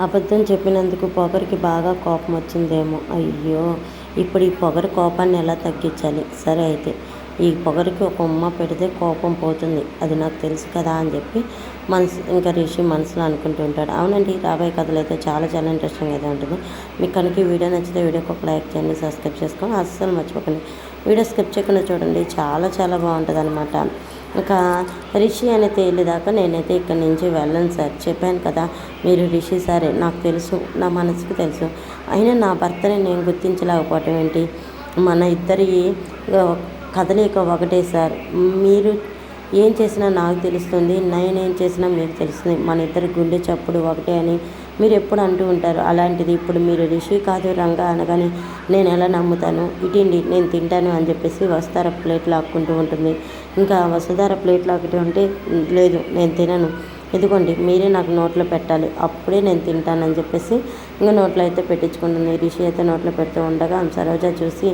అబద్ధం చెప్పినందుకు పొగరికి బాగా కోపం వచ్చిందేమో. అయ్యో ఇప్పుడు ఈ పొగరు కోపాన్ని ఎలా తగ్గించాలి? సరే అయితే ఈ పొగరికి ఒక ఉమ్మ పెడితే కోపం పోతుంది. అది నాకు తెలుసు కదా అని చెప్పి మనసు ఇంకా రిషి మనసులో అనుకుంటూ ఉంటాడు. అవునండి రాబోయే కథలు అయితే చాలా చాలా ఇంట్రెస్టింగ్ అయితే ఉంటుంది. మీకు కనుక ఈ వీడియో నచ్చితే వీడియోకి ఒక లైక్ చేయండి సబ్స్క్రైబ్ చేసుకొని అస్సలు మర్చిపోకండి. వీడియో స్కిప్ చేయకుండా చూడండి. చాలా చాలా బాగుంటుంది అనమాట ఇంకా రిషి అనే తేలిదాకా నేనైతే ఇక్కడి నుంచి వెళ్ళను సార్. చెప్పాను కదా మీరు రిషి సారే నాకు తెలుసు నా మనసుకు తెలుసు. అయినా నా భర్తని నేను గుర్తించలేకపోవటం ఏంటి? మన ఇద్దరి కదలిక ఒకటే సార్. మీరు ఏం చేసినా నాకు తెలుస్తుంది నేను ఏం చేసినా మీకు తెలుస్తుంది. మన ఇద్దరి గుండె చప్పుడు ఒకటే అని మీరు ఎప్పుడు అంటూ ఉంటారు. అలాంటిది ఇప్పుడు మీరు రిషి కాదు రంగా అనగానే నేను ఎలా నమ్ముతాను? ఇటీండి నేను తింటాను అని చెప్పేసి వస్తార ప్లేట్ లాక్కుంటూ ఉంటుంది. ఇంకా వసుధార ప్లేట్ ఒకటి ఉంటే లేదు నేను తినను. ఇదిగోండి మీరే నాకు నోట్లో పెట్టాలి. అప్పుడే నేను తింటానని చెప్పేసి ఇంకా నోట్లో అయితే పెట్టించుకుంటుంది. రిషి అయితే నోట్లో పెడుతూ ఉండగా సరోజ చూసి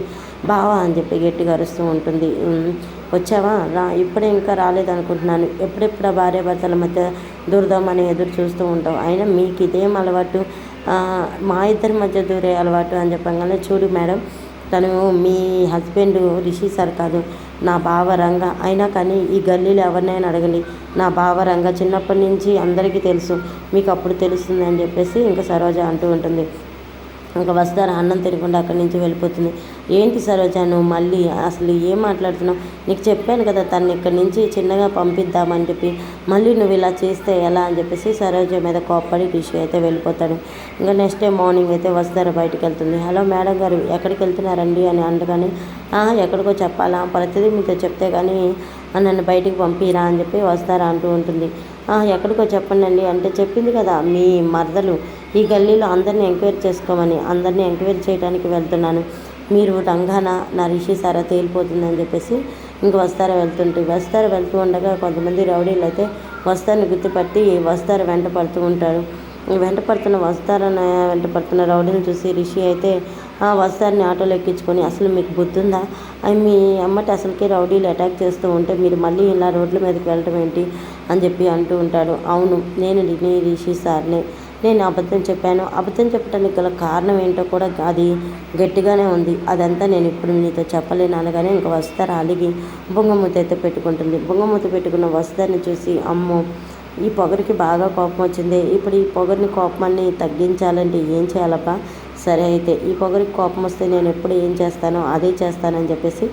బావా అని చెప్పి గట్టిగా అరుస్తూ ఉంటుంది. వచ్చావా? రా. ఇప్పుడే ఇంకా రాలేదనుకుంటున్నాను. ఎప్పుడెప్పుడు భార్య భర్తల మధ్య దూరదామని ఎదురు చూస్తూ ఉంటావు? అయినా మీకు ఇదేం అలవాటు? మా ఇద్దరి మధ్య దూరే అలవాటు అని చెప్పగానే చూడు మేడం తను మీ హస్బెండ్ రిషి సార్ కాదు. నా బావ రంగ. అయినా కానీ ఈ గల్లీలో ఎవరినైనా అడగండి. నా బావ రంగ చిన్నప్పటి నుంచి అందరికీ తెలుసు. మీకు అప్పుడు తెలుస్తుంది అని చెప్పేసి ఇంకా సరోజ అంటూ ఉంటుంది. ఇంకా వస్తారు అన్నం తినకుండా అక్కడి నుంచి వెళ్ళిపోతుంది. ఏంటి సరోజ నువ్వు మళ్ళీ అసలు ఏం మాట్లాడుతున్నావు? నీకు చెప్పాను కదా తను ఇక్కడి నుంచి చిన్నగా పంపిద్దామని చెప్పి. మళ్ళీ నువ్వు ఇలా చేస్తే ఎలా అని చెప్పేసి సరోజ మీద కోప్పడి టీషీ అయితే వెళ్ళిపోతాడు. ఇంకా నెక్స్ట్ డే మార్నింగ్ అయితే వస్తారు బయటకు వెళ్తుంది. హలో మేడం గారు ఎక్కడికి వెళ్తున్నారండి అని అంటగానే ఎక్కడికో చెప్పాలా? ప్రతిదీ మీతో చెప్తే కానీ నన్ను బయటికి పంపిరా అని చెప్పి వస్తారా అంటూ ఉంటుంది. ఎక్కడికో చెప్పండి అంటే చెప్పింది కదా మీ మరదలు ఈ గల్లీలో అందరినీ ఎంక్వైరీ చేసుకోమని అందరినీ ఎంక్వైరీ చేయడానికి వెళ్తున్నాను. మీరు రంగాన నా రిషి సారా తేలిపోతుందని చెప్పేసి ఇంక వస్తారా వెళ్తుంటే వస్తారా వెళ్తూ ఉండగా కొంతమంది రౌడీలు అయితే వస్తారని గుర్తుపట్టి వస్తారా వెంట పడుతూ ఉంటారు. వెంట పడుతున్న వస్తారని వెంట పడుతున్న రౌడీని చూసి రిషి అయితే ఆ వస్తారని ఆటోలో ఎక్కించుకొని అసలు మీకు గుర్తుందా అవి మీ అమ్మటి అసలుకే రౌడీలు అటాక్ చేస్తూ ఉంటే మీరు మళ్ళీ ఇలా రోడ్ల మీదకి వెళ్ళటం ఏంటి? అని చెప్పి అంటూ ఉంటాడు. అవును నేను రిషి సార్నే. నేను అబద్ధం చెప్పాను. అబద్ధం చెప్పడానికి గల కారణం ఏంటో కూడా అది గట్టిగానే ఉంది. అదంతా నేను ఇప్పుడు నీతో చెప్పలేను అనగానే ఇంకా వస్తారు అలిగి బొంగమూత అయితే పెట్టుకుంటుంది. బొంగమూత పెట్టుకున్న వస్తారని చూసి అమ్మో ఈ పొగరికి బాగా కోపం వచ్చింది. ఇప్పుడు ఈ పొగరిని కోపాన్ని తగ్గించాలంటే ఏం చేయాలబ్బా? సరే అయితే ఈ పొగరికి కోపం వస్తే నేను ఎప్పుడు ఏం చేస్తానో అదే చేస్తానని చెప్పేసి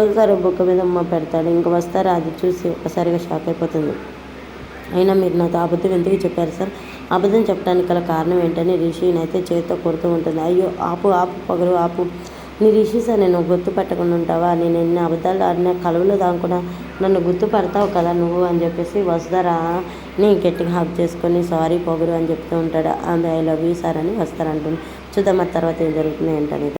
ఒకసారి బుక్క మీద అమ్మ పెడతాడు. ఇంకా వస్తారు అది చూసి ఒకసారిగా షాక్ అయిపోతుంది. అయినా మీరు నాతో అబద్ధం ఎందుకు చెప్పారు సార్? అబద్ధం చెప్పడానికి గల కారణం ఏంటని రిషిని అయితే చేతితో కొడుతూ ఉంటుంది. అయ్యో ఆపు ఆపు పొగరు ఆపు. నీ రిషి సార్ నేను గుర్తుపట్టకుండా ఉంటావా? నేను ఎన్ని అబద్ధాలు ఆడిన కలువులు దాకుండా నన్ను గుర్తుపడతావు కదా నువ్వు అని చెప్పేసి వస్తారా నీ గట్టిగా హక్ చేసుకొని సారీ పొగరు అని చెప్తూ ఉంటాడు. And I love you sir అని వస్తారంటుంది చూద్దాం తర్వాత ఏం జరుగుతుంది ఏంటనేది.